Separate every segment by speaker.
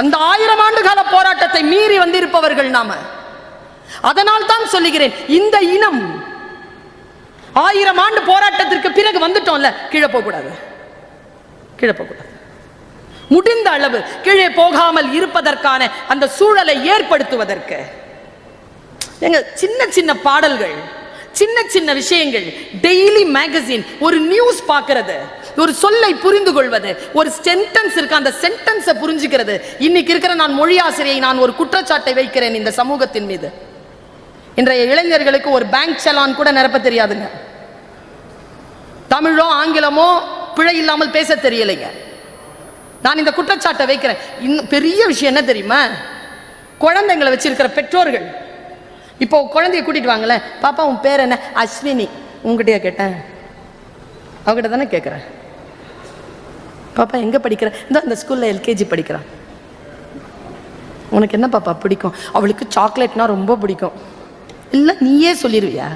Speaker 1: அந்த ஆயிரம் ஆண்டு கால போராட்டத்தை மீறி வந்திருப்பவர்கள் நாம. அதனால் தான் சொல்லுகிறேன் இந்த இனம் ஆயிரம் ஆண்டு போராட்டத்திற்கு பிறகு வந்துட்டோம்ல கீழே போகக்கூடாது. கீழே போகக்கூடாது. முடிந்த அளவு கீழே போகாமல் இருப்பதற்கான அந்த சூழலை ஏற்படுத்துவதற்கு. எங்க சின்ன சின்ன பாடல்கள் சின்ன சின்ன விஷயங்கள். டெய்லி மேகசின் ஒரு நியூஸ் பார்க்கறது. ஒரு சொல்லை புரிந்து கொள்வது ஒரு சென்டென்ஸ் இருக்கு அந்த சென்டென்ஸை புரிஞ்சுக்கிறது. இன்னைக்கு இருக்கிற நான் மொழி ஆசிரியை நான் ஒரு குற்றச்சாட்டை வைக்கிறேன் இந்த சமூகத்தின் மீது. இன்றைய இளைஞர்களுக்கு ஒரு பேங்க் செலான் கூட நிரப்ப தெரியாதுங்க. தமிழோ ஆங்கிலமோ பிழை இல்லாமல் பேச தெரியலைங்க. நான் இந்த குற்றச்சாட்டை வைக்கிறேன். இன்னும் பெரிய விஷயம் என்ன தெரியுமா? குழந்தைங்களை வச்சிருக்கிற பெற்றோர்கள். இப்போ குழந்தைய கூட்டிட்டு வாங்களேன். பாப்பா உன் பேர் என்ன? அஸ்வினி. உங்ககிட்டயா கேட்டேன். அவகிட்ட தானே கேட்குறேன் பாப்பா எங்கே படிக்கிற? இந்த அந்த ஸ்கூலில் எல்கேஜி படிக்கிறான் உனக்கு என்ன பாப்பா பிடிக்கும்? அவளுக்கு சாக்லேட்னா ரொம்ப பிடிக்கும். இல்லை நீயே சொல்லிடுவியா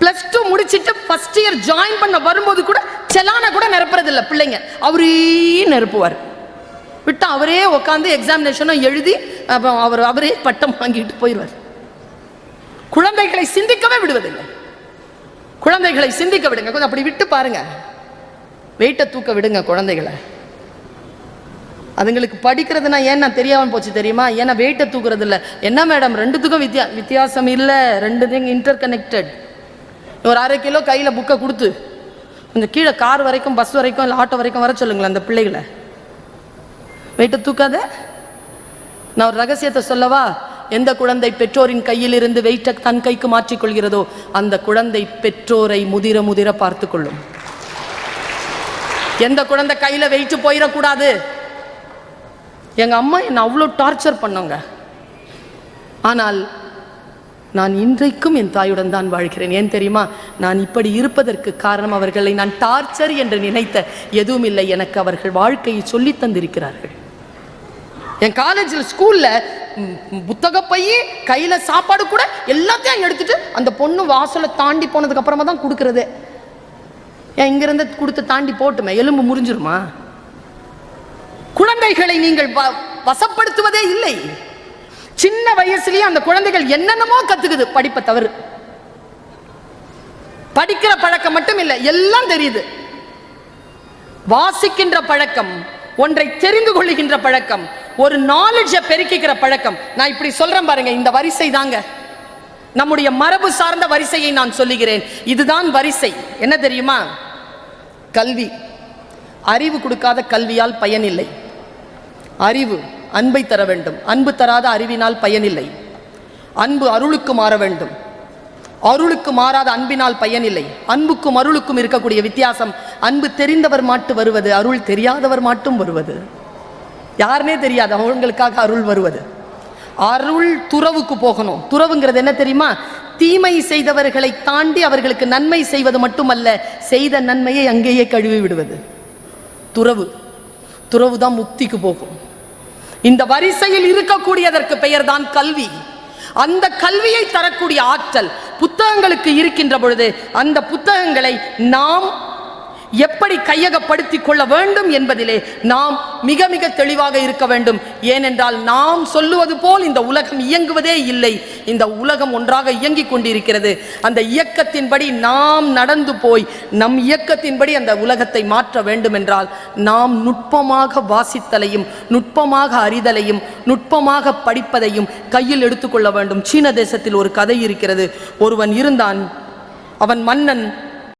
Speaker 1: ப்ளஸ் டூ முடிச்சிட்டு ஃபர்ஸ்ட் இயர் ஜாயின் பண்ண வரும்போது கூட செலானை கூட நிரப்புறது இல்லை பிள்ளைங்க. அவரே நிரப்புவார். விட்டு அவரே உட்காந்து எக்ஸாமினேஷனும் எழுதி அப்போ அவர் அவரே பட்டம் வாங்கிட்டு போயிடுவார் குழந்தைகளை சிந்திக்கவே விடுவதில்லை. குழந்தைகளை சிந்திக்க விடுங்க. கொஞ்சம் அப்படி விட்டு பாருங்க. வெயிட்டை தூக்க விடுங்க குழந்தைகளை. அதுங்களுக்கு படிக்கிறதுனா ஏன்னா தெரியாமல் போச்சு தெரியுமா? ஏன்னா வெயிட்டை தூக்குறது இல்லை. என்ன மேடம் ரெண்டுத்துக்கும் வித்தியா வித்தியாசம் இல்லை. ரெண்டுத்தையும் இன்டர் கனெக்டட் ஒரு அரை கிலோ கையில் புக்கை கொடுத்து கொஞ்சம் கீழே கார் வரைக்கும் பஸ் வரைக்கும் இல்லை ஆட்டோ வரைக்கும் வர சொல்லுங்களேன் அந்த பிள்ளைகளை. வெயிட்டை தூக்காத. நான் ஒரு ரகசியத்தை சொல்லவா? எந்த குழந்தை பெற்றோரின் கையிலிருந்து வெயிட்டை தன் கைக்கு மாற்றிக்கொள்கிறதோ அந்த குழந்தை பெற்றோரை முதிர முதிர பார்த்து கொள்ளும் எந்த குழந்தை கையில் வெயிட்டு போயிடக்கூடாது? எங்கள் அம்மா என்னை அவ்வளோ டார்ச்சர் பண்ணாங்க. ஆனால் நான் இன்றைக்கும் என் தாயுடன் தான் வாழ்கிறேன். ஏன் தெரியுமா? நான் இப்படி இருப்பதற்கு காரணம் அவர்களை நான் டார்ச்சர் என்று நினைத்த எதுவும் இல்லை. எனக்கு அவர்கள் வாழ்க்கையை சொல்லித் தந்திருக்கிறார்கள். என் காலேஜில் ஸ்கூலில் புத்தக பைய கையில் சாப்பாடு கூட எல்லாத்தையும் எடுத்துட்டு அந்த பொண்ணு வாசலை தாண்டி போனதுக்கு அப்புறமா தான் கொடுக்கறது. ஏன் இங்கிருந்து கொடுத்து தாண்டி போட்டுமே? எலும்பு முறிஞ்சிருமா? குழந்தைகளை நீங்கள் வ- வசப்படுத்துவதே இல்லை. சின்ன வயசுலயே அந்த குழந்தைகள் என்னென்னமோ கத்துக்குது. படிப்பை தவறு. படிக்கிற பழக்கம் மட்டும் இல்லை எல்லாம் தெரியுது. வாசிக்கின்ற பழக்கம் ஒன்றை தெரிந்து கொள்ளுகின்ற பழக்கம் ஒரு நாலேஜை பெருக்கிக்கிற பழக்கம். நான் இப்படி சொல்றேன் பாருங்க இந்த வரிசை தாங்க. நம்முடைய மரபு சார்ந்த வரிசையை நான் சொல்லுகிறேன். இதுதான் வரிசை. என்ன தெரியுமா? கல்வி. அறிவு கொடுக்காத கல்வியால் பயனில்லை. அறிவு அன்பை தர வேண்டும். அன்பு தராத அறிவினால் பயனில்லை. அன்பு அருளுக்கு மாற வேண்டும். அருளுக்கு மாறாத அன்பினால் பயனில்லை. அன்புக்கும் அருளுக்கும் இருக்கக்கூடிய வித்தியாசம் அன்பு தெரிந்தவர் மாட்டு வருவது அருள் தெரியாதவர் மாட்டும் வருவது. யாருனே தெரியாது அவங்களுக்காக அருள் வருவது. அருள் துறவுக்கு போகணும். துறவுங்கிறது என்ன தெரியுமா? தீமை செய்தவர்களை தாண்டி அவர்களுக்கு நன்மை செய்வது மட்டுமல்ல செய்த நன்மையை அங்கேயே கழுவி விடுவது. துறவு. துறவு தான் முக்திக்கு போகும். இந்த வரிசையில் இருக்கக்கூடியதற்கு பெயர்தான் கல்வி. அந்த கல்வியை தரக்கூடிய ஆற்றல் புத்தகங்களுக்கு இருக்கின்ற பொழுது அந்த புத்தகங்களை நாம் எப்படி கையகப்படுத்திக் கொள்ள வேண்டும் என்பதிலே நாம் மிக மிக தெளிவாக இருக்க வேண்டும். ஏனென்றால் நாம் சொல்லுவது போல் இந்த உலகம் இயங்குவதே இல்லை. இந்த உலகம் ஒன்றாக இயங்கிக் கொண்டிருக்கிறது. அந்த இயக்கத்தின்படி நாம் நடந்து போய் நம் இயக்கத்தின்படி அந்த உலகத்தை மாற்ற வேண்டும் என்றால் நாம் நுட்பமாக வாசித்தலையும் நுட்பமாக அறிதலையும் நுட்பமாக படிப்பதையும் கையில் எடுத்துக்கொள்ள வேண்டும். சீன தேசத்தில் ஒரு கதை இருக்கிறது. ஒருவன் இருந்தான். அவன் மன்னன்